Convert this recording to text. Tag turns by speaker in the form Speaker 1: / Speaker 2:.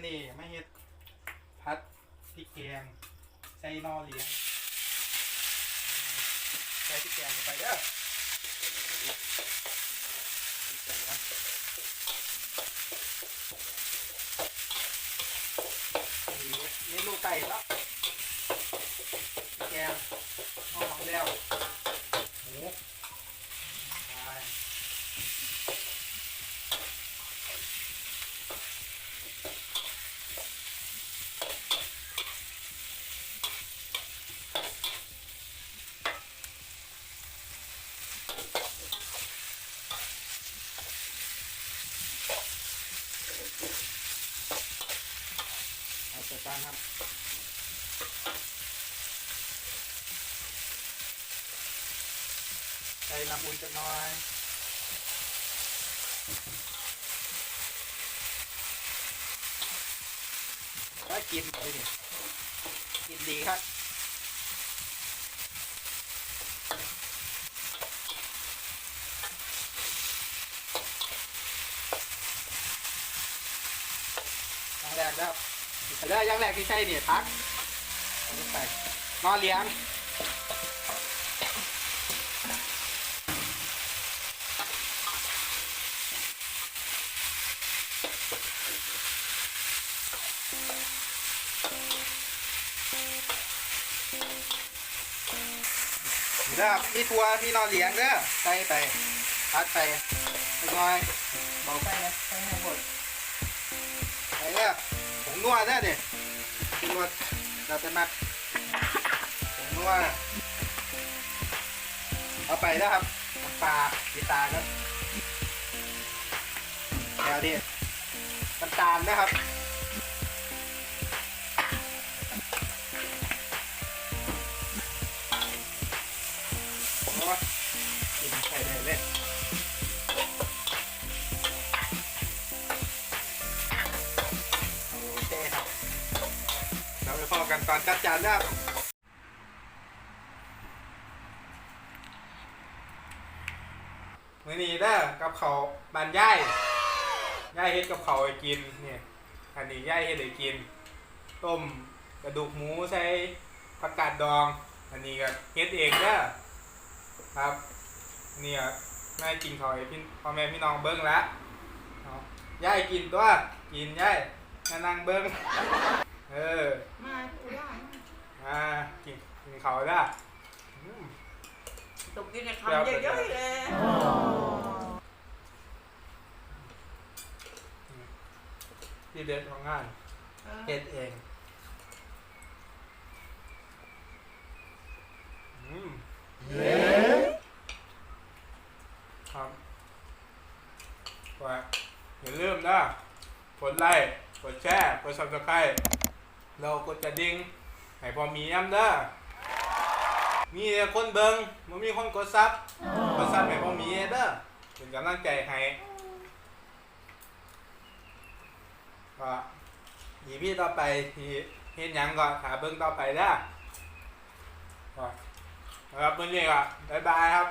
Speaker 1: ื่อนี้ไม่เฮ็ดพัดพริกแกงใส่นอเลี้ยงใส่พริกแกงไปเด้อนี่ลูกไก่แล้วแกงหอมแล้วหมูไป เอาจัดการครับใส่น้ำอุ่นจักน่อยก็กินเลยนี่กินดีครับแรกครับ แล้วอย่างแรกที่ใช่เนี่ยพักเอาลงไปนอเลี้ยงเด้อมีทัวพี่นอนเลี้ยงเด้อใส่ไปพัดไปเล็กน้อยเบาไปนะ นวได้อเด็ผมนวดเราจะมัดผมนวดเอาไปนะครับน้ำปลากีตาครับแล้วดิน้ำตาลนะครับ พอกันตอนจัดจานนะครับมื้อนี้เด้อกับเขาบานย่ายย่ายเฮ็ดกับเขาวให้กินเนี่ยอันนี้ย่ายเฮ็ดให้กิน ต้มกระดูกหมูใส่ผักกาดดอง อันนี้ก็เฮ็ดเองเด้อครับเนี่ยแม่กินเขาวให้พี่พ่อแม่พี่น้องเบิ้งแล้วย่ายกินตัวกินย่ายนั่งเบิ้ง เออ
Speaker 2: มากูได้
Speaker 1: มากินกินเขาได้อืม
Speaker 2: ตกกินคำเยอะๆเลย
Speaker 1: ที่เด็ดของงานเฮ็ดเองอืมครับว่าอย่าลืมนะกดไลค์กดแชร์กดซับสไครต์ เรากดกระดิ่งให้พอมีย้ำเด้อมีแต่คนเบิงมันมีคนกดซับกดซับให้พอมีเด้อเป็นกำลังใจให้ก็ดีพี่ต่อไปที่เฮ็ดหยังก็หาเบิ่งต่อไปเด้อก็สำหรับวันนี้ก็บ๊ายบายครับ